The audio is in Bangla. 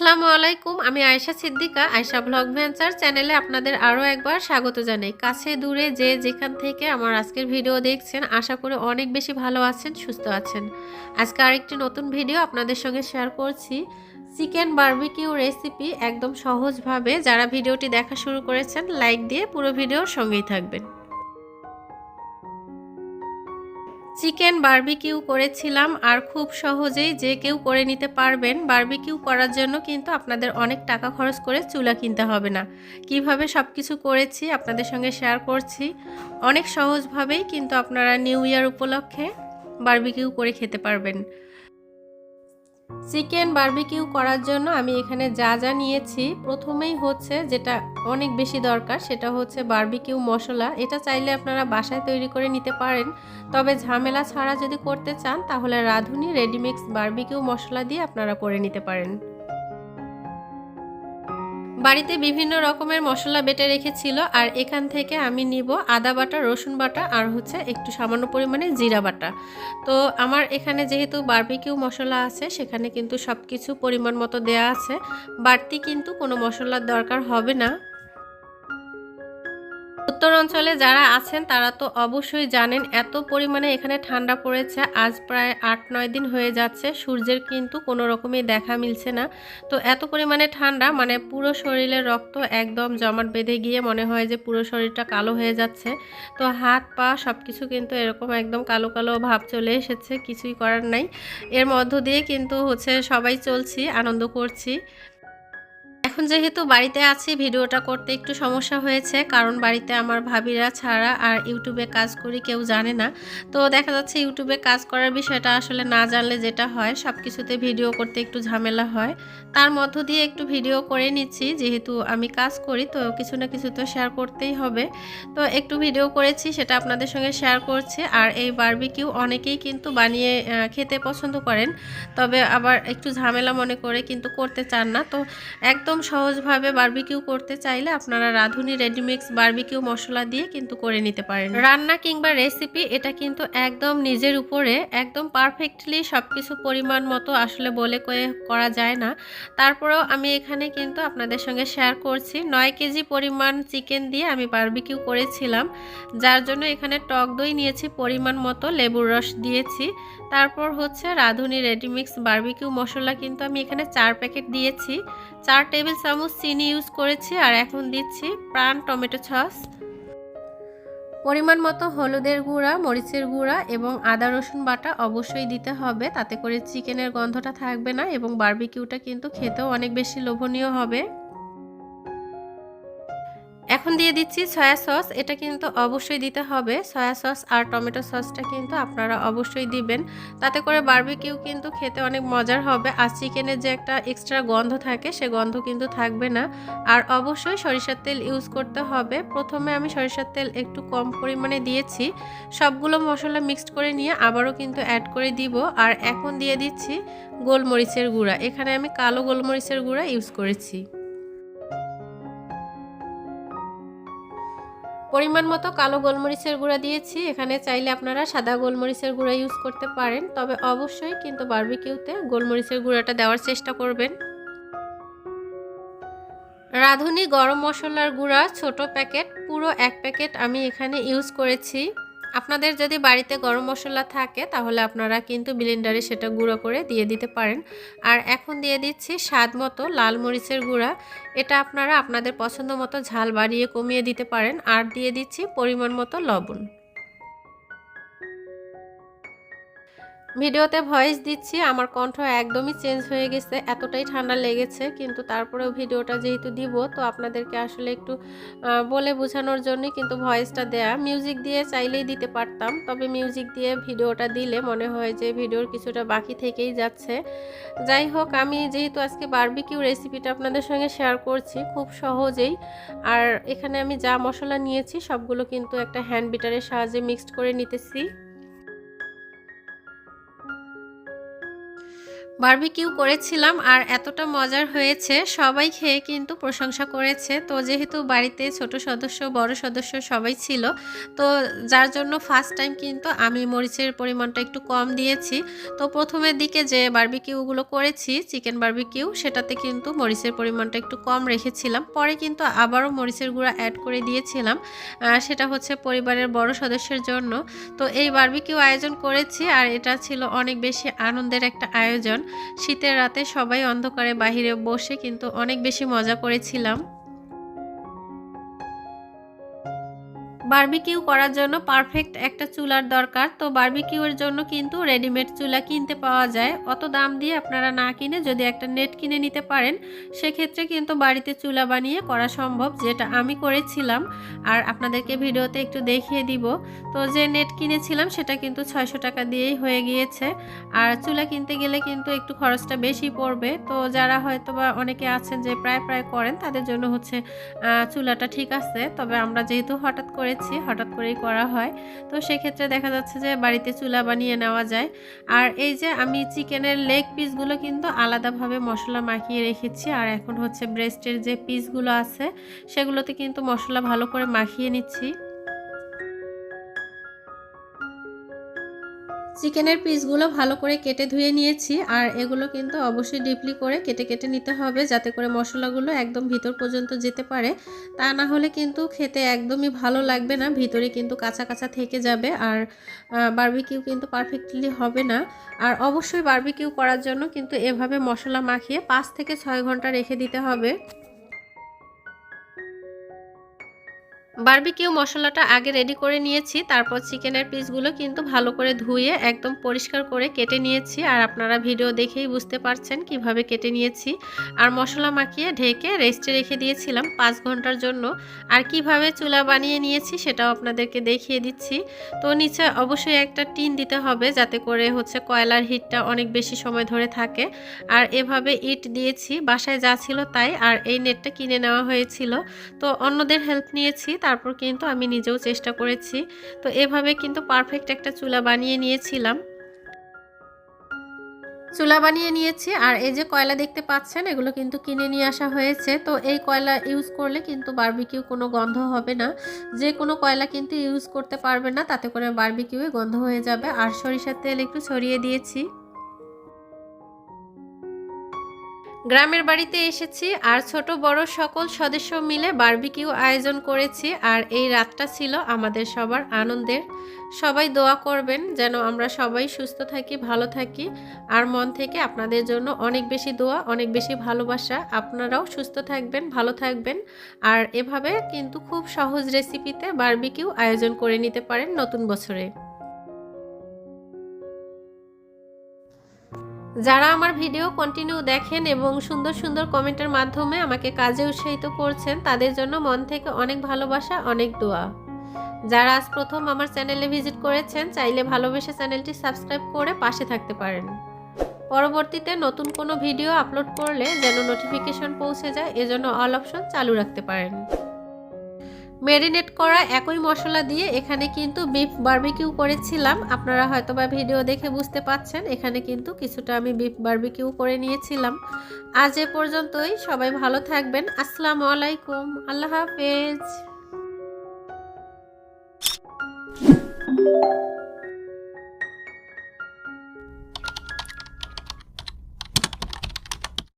আসসালামু আলাইকুম, আমি আয়েশা সিদ্দিকা, আয়েশা ব্লগ ভেঞ্চার চ্যানেলে আপনাদের আরও একবার স্বাগত জানাই। কাছে দূরে যে যেখান থেকে আমার আজকের ভিডিও দেখছেন, আশা করে অনেক বেশি ভালো আছেন, সুস্থ আছেন। আজকে আরেকটি নতুন ভিডিও আপনাদের সঙ্গে শেয়ার করছি। চিকেন বার্বিকিউ রেসিপি একদম সহজভাবে যারা ভিডিওটি দেখা শুরু করেছেন, লাইক দিয়ে পুরো ভিডিওর সঙ্গেই থাকবেন। চিকেন বার্বিকিউ করেছিলাম আর খুব সহজেই যে কেউ করে নিতে পারবেন, বার্বিকিউ করার জন্য কিন্তু আপনাদের অনেক টাকা খরচ করে চুলা কিনতে হবে না। কীভাবে সব কিছু করেছি আপনাদের সঙ্গে শেয়ার করছি। অনেক সহজভাবেই কিন্তু আপনারা নিউ ইয়ার উপলক্ষে বার্বিকিউ করে খেতে পারবেন। চিকেন বার্বিকিউ করার জন্য আমি এখানে যা যা নিয়েছি, প্রথমেই হচ্ছে যেটা অনেক বেশি দরকার সেটা হচ্ছে বার্বিকিউ মশলা। এটা চাইলে আপনারা বাসায় তৈরি করে নিতে পারেন। তবে ঝামেলা ছাড়া যদি করতে চান, তাহলে রাঁধুনি রেডিমিক্স বার্বিকিউ মশলা দিয়ে আপনারা করে নিতে পারেন। বাড়িতে বিভিন্ন রকমের মশলা বেটে রেখেছিল, আর এখান থেকে আমি নিব আদা বাটা, রসুন বাটা, আর হচ্ছে একটু সামান্য পরিমাণে জিরা বাটা। তো আমার এখানে যেহেতু বার্বিকিউ মশলা আছে, সেখানে কিন্তু সব কিছু পরিমাণ মতো দেয়া আছে। বাড়তি কিন্তু কোনো মশলার দরকার হবে না। উত্তর অঞ্চলে যারা আছেন, তারা তো অবশ্যই জানেন এত পরিমাণে এখানে ঠান্ডা পড়েছে। আজ প্রায় আট নয় দিন হয়ে যাচ্ছে। সূর্যের কিন্তু কোনো রকমই দেখা মিলছে না। তো এত পরিমাণে ঠান্ডা মানে পুরো শরীরের রক্ত একদম জমাট বেঁধে গিয়ে মনে হয় যে পুরো শরীরটা কালো হয়ে যাচ্ছে। তো হাত, পা সব কিছু কিন্তু এরকম একদম কালো কালো ভাব চলে এসেছে। কিছুই করার নাই। এর মধ্য দিয়ে কিন্তু হচ্ছে সবাই চলছি, আনন্দ করছি। এখন যেহেতু বাড়িতে আছি, ভিডিওটা করতে একটু সমস্যা হয়েছে, কারণ বাড়িতে আমার ভাবিরা ছাড়া আর ইউটিউবে কাজ করি কেউ জানে না। তো দেখা যাচ্ছে ইউটিউবে কাজ করার বিষয়টা আসলে না জানলে যেটা হয় সব কিছুতে ভিডিও করতে একটু ঝামেলা হয়। তার মধ্য দিয়ে একটু ভিডিও করে নিচ্ছি, যেহেতু আমি কাজ করি, তো কিছু না কিছু তো শেয়ার করতেই হবে। তো একটু ভিডিও করেছি, সেটা আপনাদের সঙ্গে শেয়ার করছি। আর এই বারবিকিউ অনেকেই কিন্তু বানিয়ে খেতে পছন্দ করেন, তবে আবার একটু ঝামেলা মনে করে কিন্তু করতে চান না। তো একদম সহজভাবে বারবিকিউ করতে চাইলে আপনারা রাঁধুনি রেডিমিক্স বারবিকিউ মশলা দিয়ে কিন্তু করে নিতে পারেন। রান্না কিংবা রেসিপি এটা কিন্তু একদম নিজের উপরে, একদম পারফেক্টলি সব কিছু পরিমাণ মতো আসলে বলে কয়ে করা যায় না। তারপরেও আমি এখানে কিন্তু আপনাদের সঙ্গে শেয়ার করছি। নয় কেজি পরিমাণ চিকেন দিয়ে আমি বারবিকিউ করেছিলাম, যার জন্য এখানে টক দই নিয়েছি, পরিমাণ মতো লেবুর রস দিয়েছি। তারপর হচ্ছে রাঁধুনি রেডিমিক্স বারবিকিউ মশলা কিন্তু আমি এখানে চার প্যাকেট দিয়েছি। চার টেবিল চামচ, চিনি ইউজ করেছি আর এখন দিচ্ছি প্রাণ টমেটো সস। পরিমাণ মতো হলুদের গুঁড়া, মরিচের গুঁড়া এবং আদা, রসুন বাটা অবশ্যই দিতে হবে। তাতে করে চিকেনের গন্ধটা থাকবে না এবং বারবিকিউটা কিন্তু খেতেও অনেক বেশি লোভনীয় হবে। দিয়ে দিচ্ছি সয়া সস এটা কিন্তু অবশ্যই দিতে হবে। সয়া সস আর টমেটো সসটা কিন্তু আপনারা অবশ্যই দিবেন। তাতে করে বারবিকিউ কিন্তু খেতে অনেক মজার হবে। আর চিকেনের যে একটা এক্সট্রা গন্ধ থাকে, সে গন্ধ কিন্তু থাকবে না। আর অবশ্যই সরিষার তেল ইউজ করতে হবে। প্রথমে আমি সরিষার তেল একটু কম পরিমাণে দিয়েছি। সবগুলো মশলা মিক্সড করে নিয়ে আবারও কিন্তু অ্যাড করে দিব। আর এখন দিয়ে দিচ্ছি গোলমরিচের গুঁড়া। এখানে আমি কালো গোলমরিচের গুঁড়া ইউজ করেছি। পরিমাণ মতো কালো গোলমরিচের গুঁড়া দিয়েছি। এখানে চাইলে আপনারা সাদা গোলমরিচের গুঁড়া ইউজ করতে পারেন। তবে অবশ্যই কিন্তু বার্বিকিউতে গোলমরিচের গুঁড়াটা দেওয়ার চেষ্টা করবেন। রাঁধুনি গরম মশলার গুঁড়া, ছোট প্যাকেট, পুরো এক প্যাকেট আমি এখানে ইউজ করেছি। আপনাদের যদি বাড়িতে গরম মশলা থাকে, তাহলে আপনারা কিন্তু ব্লেন্ডারে সেটা গুঁড়ো করে দিয়ে দিতে পারেন। আর এখন দিয়ে দিচ্ছি স্বাদ মতো লাল মরিচের গুঁড়া। এটা আপনারা আপনাদের পছন্দ মতো ঝাল বাড়িয়ে কমিয়ে দিতে পারেন। আর দিয়ে দিচ্ছি পরিমাণ মতো লবণ। ভিডিওতে ভয়েস দিচ্ছি, আমার কণ্ঠ একদমই চেঞ্জ হয়ে গেছে, এতটাই ঠান্ডা লেগেছে, কিন্তু তারপরেও ভিডিওটা যেহেতু দিব, তো আপনাদেরকে আসলে একটু বলে বোঝানোর জন্য কিন্তু ভয়েসটা দেয়া। মিউজিক দিয়ে চাইলেই দিতে পারতাম, তবে মিউজিক দিয়ে ভিডিওটা দিলে মনে হয় যে ভিডিওর কিছুটা বাকি থেকেই যাচ্ছে। যাই হোক, আমি যেহেতু আজকে বারবিকিউ রেসিপিটা আপনাদের সঙ্গে শেয়ার করছি, খুব সহজেই, আর এখানে আমি যা মশলা নিয়েছি, সবগুলো কিন্তু একটা হ্যান্ড বিটারের সাহায্যে মিক্সড করে নিতেছি। বারবিকিউ করেছিলাম আর এতটা মজার হয়েছে, সবাই খেয়ে কিন্তু প্রশংসা করেছে। তো যেহেতু বাড়িতে ছোট সদস্য, বড় সদস্য সবাই ছিল, তো যার জন্য ফার্স্ট টাইম কিন্তু আমি মরিচের পরিমাণটা একটু কম দিয়েছি। তো প্রথমের দিকে যে বার্বিকিউগুলো করেছি, চিকেন বার্বিকিউ, সেটাতে কিন্তু মরিচের পরিমাণটা একটু কম রেখেছিলাম। পরে কিন্তু আবারও মরিচের গুঁড়া অ্যাড করে দিয়েছিলাম। সেটা হচ্ছে পরিবারের বড় সদস্যের জন্য। তো এই বার্বিকিউ আয়োজন করেছি আর এটা ছিল অনেক বেশি আনন্দের একটা আয়োজন। শীতের রাতে সবাই অন্ধকারে বাহিরে বসে কিন্তু অনেক বেশি মজা করেছিলাম। বারবিকিউ করার জন্য পারফেক্ট একটা চুলার দরকার। তো বারবিকিউর জন্য কিন্তু রেডিমেড চুলা কিনতে পাওয়া যায়। অত দাম দিয়ে আপনারা না কিনে যদি একটা নেট কিনে নিতে পারেন, সেক্ষেত্রে কিন্তু বাড়িতে চুলা বানিয়ে করা সম্ভব, যেটা আমি করেছিলাম। আর আপনাদেরকে ভিডিওতে একটু দেখিয়ে দিব। তো যে নেট কিনেছিলাম, সেটা কিন্তু ছয়শো টাকা দিয়েই হয়ে গিয়েছে। আর চুলা কিনতে গেলে কিন্তু একটু খরচটা বেশি পড়বে। তো যারা হয়তো বা অনেকে আছেন যে প্রায় প্রায় করেন, তাদের জন্য হচ্ছে চুলাটা ঠিক আছে। তবে আমরা যেহেতু হঠাৎ করে করেছি, হঠাৎ করেই করা হয়। তো সেক্ষেত্রে দেখা যাচ্ছে যে বাড়িতে চুলা বানিয়ে নেওয়া যায়। আর এই যে আমি চিকেনের লেগ পিসগুলো কিন্তু আলাদাভাবে মশলা মাখিয়ে রেখেছি। আর এখন হচ্ছে ব্রেস্টের যে পিসগুলো আছে, সেগুলোতে কিন্তু মশলা ভালো করে মাখিয়ে নিচ্ছি। চিকেনের পিসগুলো ভালো করে কেটে ধুয়ে নিয়েছি, আর এগুলো কিন্তু অবশ্যই ডিপলি করে কেটে কেটে নিতে হবে যাতে করে মশলাগুলো একদম ভিতর পর্যন্ত যেতে পারে। তা না হলে কিন্তু খেতে একদমই ভালো লাগবে না, ভিতরে কিন্তু কাঁচা কাঁচা থেকে যাবে, আর বার্বিকিউ কিন্তু পারফেক্টলি হবে না। আর অবশ্যই বার্বিকিউ করার জন্য কিন্তু এভাবে মশলা মাখিয়ে পাঁচ থেকে ছয় ঘণ্টা রেখে দিতে হবে। বারবিকিউ মশলাটা আগে রেডি করে নিয়েছি, তারপর চিকেনের পিসগুলো কিন্তু ভালো করে ধুয়ে একদম পরিষ্কার করে কেটে নিয়েছি। আর আপনারা ভিডিও দেখেই বুঝতে পারছেন কীভাবে কেটে নিয়েছি। আর মশলা মাখিয়ে ঢেকে রেস্টে রেখে দিয়েছিলাম পাঁচ ঘণ্টার জন্য। আর কীভাবে চুলা বানিয়ে নিয়েছি সেটাও আপনাদেরকে দেখিয়ে দিচ্ছি। তো নিচে অবশ্যই একটা টিন দিতে হবে যাতে করে হচ্ছে কয়লার হিটটা অনেক বেশি সময় ধরে থাকে। আর এভাবে ইট দিয়েছি, বাসায় যা ছিল তাই। আর এই নেটটা কিনে নেওয়া হয়েছিল। তো অন্যদের হেল্প নিয়েছি তারপর কিন্তু আমি নিজেও চেষ্টা করেছি। তো এভাবে কিন্তু পারফেক্ট একটা চুলা বানিয়ে নিয়েছিলাম। চুলা বানিয়ে নিয়েছি আর এই যে কয়লা দেখতে পাচ্ছেন, এগুলো কিন্তু কিনে নিয়ে আসা হয়েছে। তো এই কয়লা ইউজ করলে কিন্তু বারবিকিউ কোনো গন্ধ হবে না। যে কোনো কয়লা কিন্তু ইউজ করতে পারবে না, তাতে করে বারবিকিউয়ে গন্ধ হয়ে যাবে। আর সরিষার তেল একটু ছড়িয়ে দিয়েছি। গ্রামের বাড়িতে এসেছি আর ছোট বড় সকল সদস্য মিলে বার্বিকিউ আয়োজন করেছি আর এই রাতটা ছিল আমাদের সবার আনন্দের। সবাই দোয়া করবেন যেন আমরা সবাই সুস্থ থাকি, ভালো থাকি আর মন থেকে আপনাদের জন্য অনেক বেশি দোয়া, অনেক বেশি ভালোবাসা। আপনারাও সুস্থ থাকবেন, ভালো থাকবেন আর এভাবে কিন্তু খুব সহজ রেসিপিতে বারবিকিউ আয়োজন করে নিতে পারেন নতুন বছরে। যারা আমার ভিডিও কন্টিনিউ দেখেন এবং সুন্দর সুন্দর কমেন্টের মাধ্যমে আমাকে কাজে উৎসাহিত করছেন, তাদের জন্য মন থেকে অনেক ভালোবাসা, অনেক দোয়া। যারা আজ প্রথম আমার চ্যানেলে ভিজিট করেছেন, চাইলে ভালোবেসে চ্যানেলটি সাবস্ক্রাইব করে পাশে থাকতে পারেন। পরবর্তীতে নতুন কোনো ভিডিও আপলোড করলে যেন নোটিফিকেশন পৌঁছে যায়, এজন্য অল অপশন চালু রাখতে পারেন। ম্যারিনেট করা একই মশলা দিয়ে এখানে কিন্তু বিফ বার্বিকিউ করেছিলাম। আপনারা হয়তো বা ভিডিও দেখে বুঝতে পাচ্ছেন, এখানে কিন্তু কিছুটা আমি বিফ বার্বিকিউ করে নিয়েছিলাম। আজ এ পর্যন্তই, সবাই ভালো থাকবেন। আসসালামু আলাইকুম, আল্লাহ হাফেজ।